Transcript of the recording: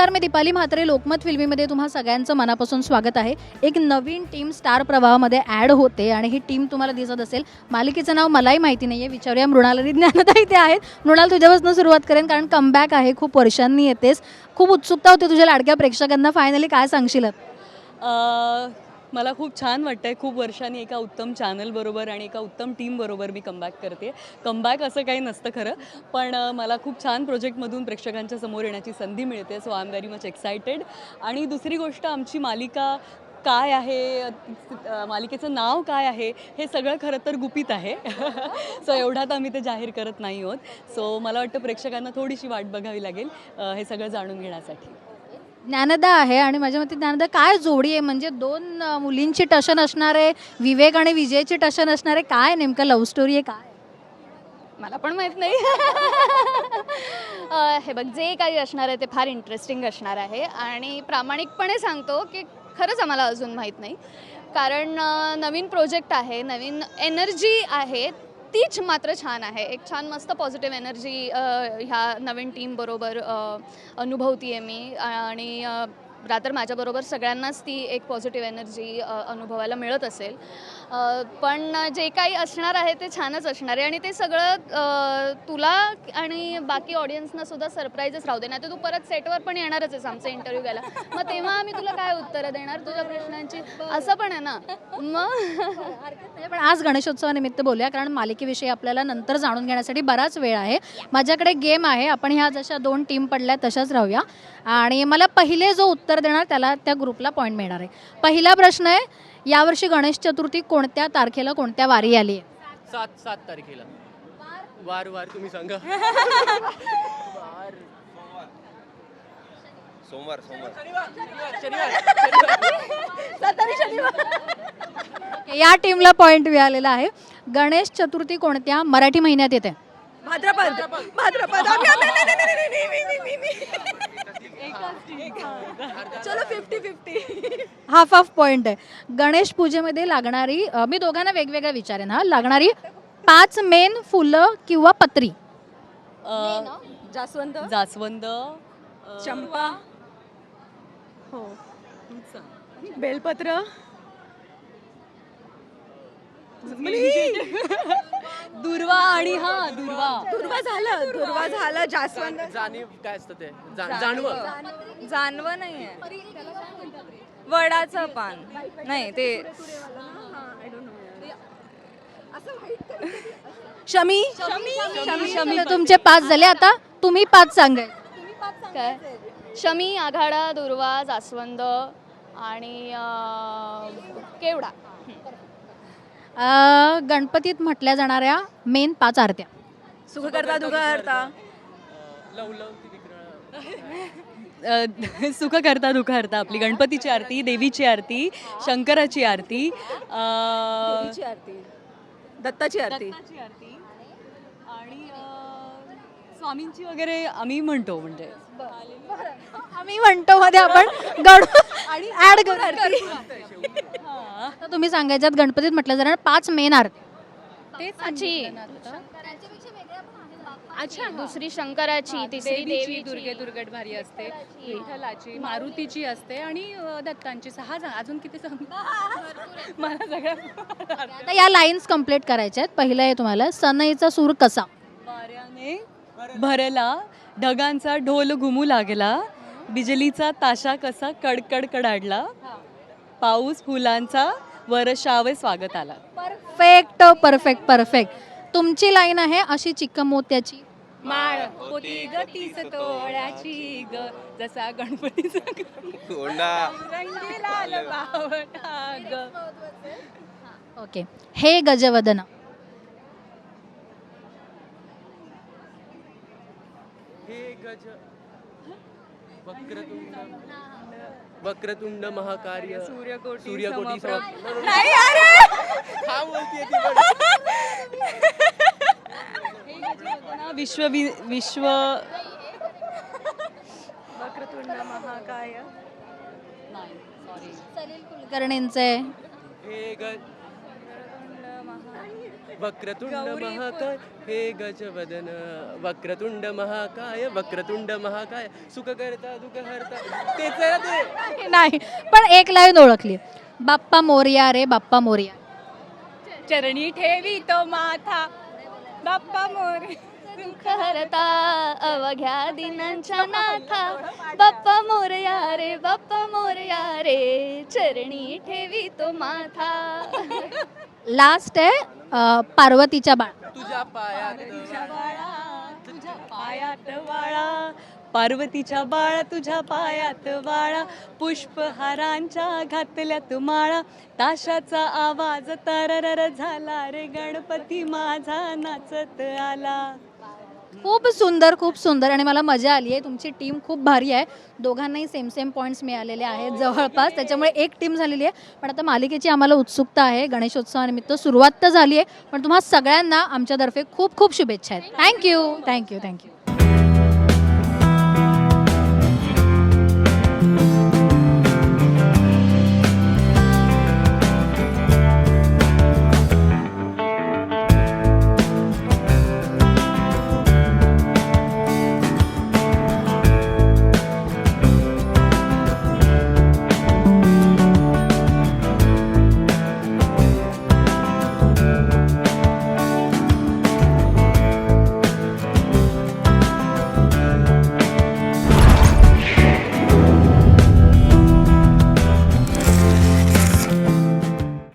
नमस्कार मी दीपाली म्हात्रे. लोकमत फिल्मीमध्ये तुम्हा सगळ्यांचं मनापासून स्वागत आहे. एक नवीन टीम स्टार प्रवाहामध्ये ॲड होते आणि ही टीम तुम्हाला दिसत असेल. मालिकेचं नाव मलाही माहिती नाही आहे विचारूया मृणाली ज्ञानता इथे आहेत. मृणाल तुझ्यापासून सुरुवात करेन कारण कमबॅक आहे. खूप वर्षांनी येतेस. खूप उत्सुकता होती तुझ्या लाडक्या प्रेक्षकांना. फायनली काय सांगशील? मला खूप छान वाटतं आहे खूप वर्षांनी एका उत्तम चॅनलबरोबर आणि एका उत्तम टीमबरोबर मी कमबॅक करते. कमबॅक असं काही नसतं खरं. पण मला खूप छान प्रोजेक्टमधून प्रेक्षकांच्या समोर येण्याची संधी मिळते. So I am very much excited आणि दुसरी गोष्ट आमची मालिका काय आहे? मालिकेचं नाव काय आहे? हे सगळं खरं तर गुपित आहे. सो एवढ्यात आम्ही ते जाहीर करत नाही आहोत. सो मला वाटतं प्रेक्षकांना थोडीशी वाट बघावी लागेल हे सगळं जाणून घेण्यासाठी. ज्ञानदा आहे आणि माझ्या मते ज्ञानदा काय जोडी आहे? म्हणजे दोन मुलींची टशन असणारे विवेक आणि विजयची टशन असणारे काय नेमकं लव्ह स्टोरी आहे? काय? मला पण माहीत नाही. अ, हे बघ जे काही असणार आहे ते फार इंटरेस्टिंग असणार आहे. आणि प्रामाणिकपणे सांगतो की खरंच आम्हाला अजून माहीत नाही. कारण अ, नवीन प्रोजेक्ट आहे नवीन एनर्जी आहे. तीच मात्र छान आहे. एक छान मस्त पॉझिटिव्ह एनर्जी ह्या नवीन टीमबरोबर अनुभवती आहे मी. आणि रात्र माझ्याबरोबर सगळ्यांनाच ती एक पॉझिटिव्ह एनर्जी अनुभवायला मिळत असेल. पण जे काही असणार आहे ते छानच असणार आहे आणि ते सगळं तुला आणि बाकी ऑडियन्सना सुद्धा सरप्राईजच राहू दे. नाही तर तू परत सेटवर पण येणारच आहेस आमचा इंटरव्ह्यू घ्यायला. मग तेव्हा आम्ही तुला काय उत्तरं देणार? तुझ्या प्रश्नांची? असं पण आहे ना. मग? पण आज गणेशोत्सवानिमित्त बोलूया कारण मालिकेविषयी आपल्याला नंतर जाणून घेण्यासाठी बराच वेळ आहे. माझ्याकडे गेम आहे आपण ह्या जशा दोन टीम पडल्या तशाच राहूया. आणि मला पहिले जो उत्तर देणार त्याला त्या ग्रुपला पॉईंट मिळणार आहे. पहिला प्रश्न आहे यावर्षी गणेश चतुर्थी कोणत्या तारखेला कोणत्या वारी आली आहे? सात सात तारखेला. वार वार तुम्ही सांगा. सोमवार सोमवार. या टीमला पॉईंट मिळालेला आहे. गणेश चतुर्थी कोणत्या मराठी महिन्यात येते? भाद्रपद. भाद्रपद. चलो fifty fifty half half point आहे. गणेश पूजेमध्ये लागणारी अ, मी दोघांना वेगवेगळ्या विचारेन हा. लागणारी पाच मेन फुलं किंवा पत्री. जास्वंद. अ, चंपा. हो. बेलपत्र. दुर्वा आणि हा दुर्वा. दुर्वा झालं दुर्वा झालं जास्वंद. जाणीव काय असतं ते? जाणवं. जानवं नाहीये. वडाचं पान. नाही ते शमी? शमी तुमचे पाच झाले आता. तुम्ही पाच सांगाय काय? शमी आघाडा दुर्वा जास्वंद आणि अ, केवडा. गणपतीत म्हटल्या जाणाऱ्या मेन पाच आरत्या. सुख करता दुख करता लव लव ती विक्रा अ, सुख करता दुःख हरता आपली गणपतीची आरती देवीची आरती शंकराची आरती अ, देवीची आरती. दत्ताची आरती. दत्ताची आरती. आणि अ, स्वामींची वगैरे आम्ही म्हणतो म्हणजे. आम्ही म्हणतो मध्ये आपण गण ऍड करू हा. तर तुम्ही सांगायच्यात गणपतीत म्हटल्या जाणार पाच मेन आरती. अच्छी अच्छा दुसरी शंकराची तिसरी देवी दुर्गे दुर्गट भारी असते. विठ्ठलाची. मारुतीची असते आणि अ, दत्तांची. सहा जण अजून किती सांगू मला सगळ्या आता या लाईन्स कंप्लीट करायच्या आहेत पहिलं आहे तुम्हाला सनईचा सूर कसा? वाऱ्याने भरला ढगांचा ढोल घुमू लागला बिजलीचा ताशा कसा कडकड कडाडला पाऊस फुलांचा वर्षावे स्वागत आला. परफेक्ट परफेक्ट परफेक्ट तुमची लाईन आहे अशी चिक्क मोत्याची माळ होती ग तीस तोळ्याची ग. जसा गणपतीचा होंडा रंगी लाल बावटा ग. ओके हे गजवदन. हे गज वक्रतुंड वक्रतुंड महाकार्य सूर्यकोटी सूर्यकोटी हा बोलतीये ती पण. विश्व विश्व वक्रतुंड महाकाय सलील कुलकर्णींचे. हे वक्रतुंड महाकाय हे गजवदन। वक्रतुंड महाकाय वक्रतुंड महाकाय सुख करता दुःख हरता तेच आहे ना ते. नाही पण एक लाईन ओळखली. बाप्पा मोरया रे बाप्पा मोरया. चरणी ठेवी तो माथा. बाप्पा मोरे दुःख हरता अवघ्या दिनांच्या नाथा. बाप्पा मोरया रे बाप्पा मोरया रे चरणी ठेवी तो माथा. लास्ट आहे अं, पार्वतीच्या बाळ. तुझ्या पायात तुझ्या पायात वाळा पार्वतीच्या बाळा तुझ्या पायात वाळा पुष्पहारांच्या घातल्यात माळा. ताशाचा आवाज तररर झाला रे गणपती माझा नाचत आला. खूप सुंदर खूप सुंदर आणि मला मजा आली आहे. तुमची टीम खूप भारी आहे. दोघांनाही सेम सेम पॉईंट्स मिळालेले आहेत जवळपास. त्याच्यामुळे एक टीम झालेली आहे. पण आता मालिकेची आम्हाला उत्सुकता आहे. गणेशोत्सवानिमित्त सुरुवात तर झाली आहे. पण तुम्हा सगळ्यांना आमच्यातर्फे खूप खूप शुभेच्छा आहेत. Thank you thank you thank you